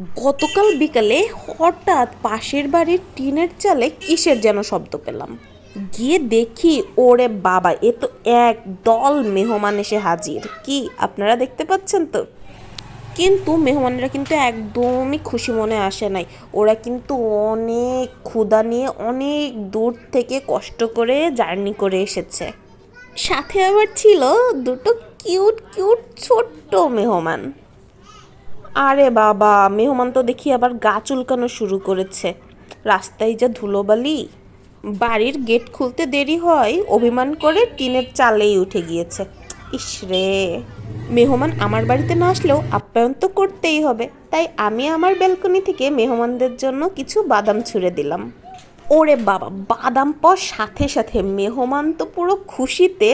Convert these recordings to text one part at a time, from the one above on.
গতকাল বিকালে হঠাৎ পাশের বাড়ির টিনের চালে কিসের যেন শব্দ পেলাম। গিয়ে দেখি, ওরে বাবা, এ তো এক দল মেহমান এসে হাজির। কি, আপনারা দেখতে পাচ্ছেন তো? কিন্তু মেহমানরা কিন্তু একদমই খুশি মনে আসে নাই। ওরা কিন্তু অনেক ক্ষুধা নিয়ে অনেক দূর থেকে কষ্ট করে জার্নি করে এসেছে। সাথে আবার ছিল দুটো কিউট কিউট ছোট্ট মেহমান। আরে বাবা, মেহমান তো দেখি আবার গা চুলকানো শুরু করেছে। রাস্তায় যা ধুলোবালি, বাড়ির গেট খুলতে দেরি হয়, অভিমান করে টিনের চালেই উঠে গিয়েছে। ইস রে, মেহমান আমার বাড়িতে না আসলেও আপ্যায়ন তো করতেই হবে। তাই আমি আমার ব্যালকনি থেকে মেহমানদের জন্য কিছু বাদাম ছুঁড়ে দিলাম। ওরে বাবা, বাদাম পর সাথে সাথে মেহমান তো পুরো খুশিতে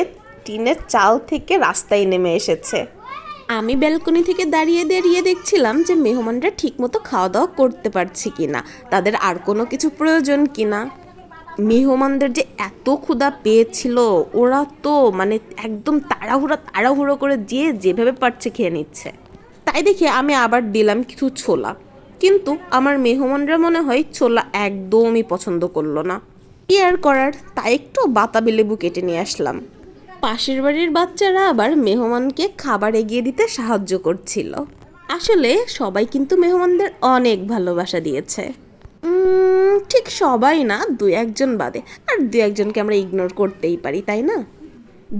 টিনের চাল থেকে রাস্তায় নেমে এসেছে। আমি ব্যালকনি থেকে দাঁড়িয়ে দাঁড়িয়ে দেখছিলাম যে মেহমানরা ঠিকমতো খাওয়া দাওয়া করতে পারছে কিনা। তাদের আর কোনো কিছু প্রয়োজন কিনা? মেহমানদের যে এত ক্ষুধা পেয়েছিল, ওরা তো মানে একদম তাড়াহুড়া, তাড়াহুড়ো করে যে যেভাবে পারছে খেয়ে নিচ্ছে। তাই দেখে আমি আবার দিলাম কিছু ছোলা। কিন্তু আমার মেহমানরা মনে হয় ছোলা একদমই পছন্দ করল না। কি আর করার? তাই একটু বাতাবি লেবু কেটে নিয়ে আসলাম। পাশের বাড়ির বাচ্চারা আবার মেহমানকে খাবার এগিয়ে দিতে সাহায্য করছিল। আসলে সবাই কিন্তু মেহমানদের অনেক ভালোবাসা দিয়েছে। ঠিক সবাই না দু একজন বাদে। আর দু একজনকে আমরা ইগনোর করতেই পারি, তাই না?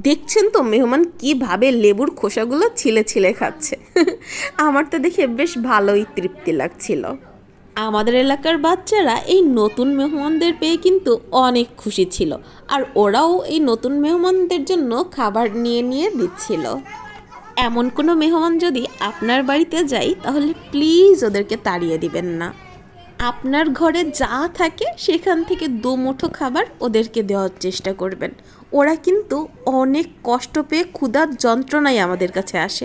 দেখছেন তো মেহমান কীভাবে লেবুর খোসাগুলো ছিলে ছিলে খাচ্ছে। আমার তো দেখে বেশ ভালোই তৃপ্তি লাগছিল। আমাদের এলাকার বাচ্চারা এই নতুন মেহমানদের পেয়ে কিন্তু অনেক খুশি ছিল। আর ওরাও এই নতুন মেহমানদের জন্য খাবার নিয়ে নিয়ে দিচ্ছিল। এমন কোনো মেহমান যদি আপনার বাড়িতে যাই তাহলে প্লিজ ওদেরকে তাড়িয়ে দিবেন না। আপনার ঘরে যা থাকে, সেখান থেকে দু মুঠো খাবার ওদেরকে দেওয়ার চেষ্টা করবেন। ওরা কিন্তু অনেক কষ্ট পেয়ে ক্ষুধার যন্ত্রণায় আমাদের কাছে আসে।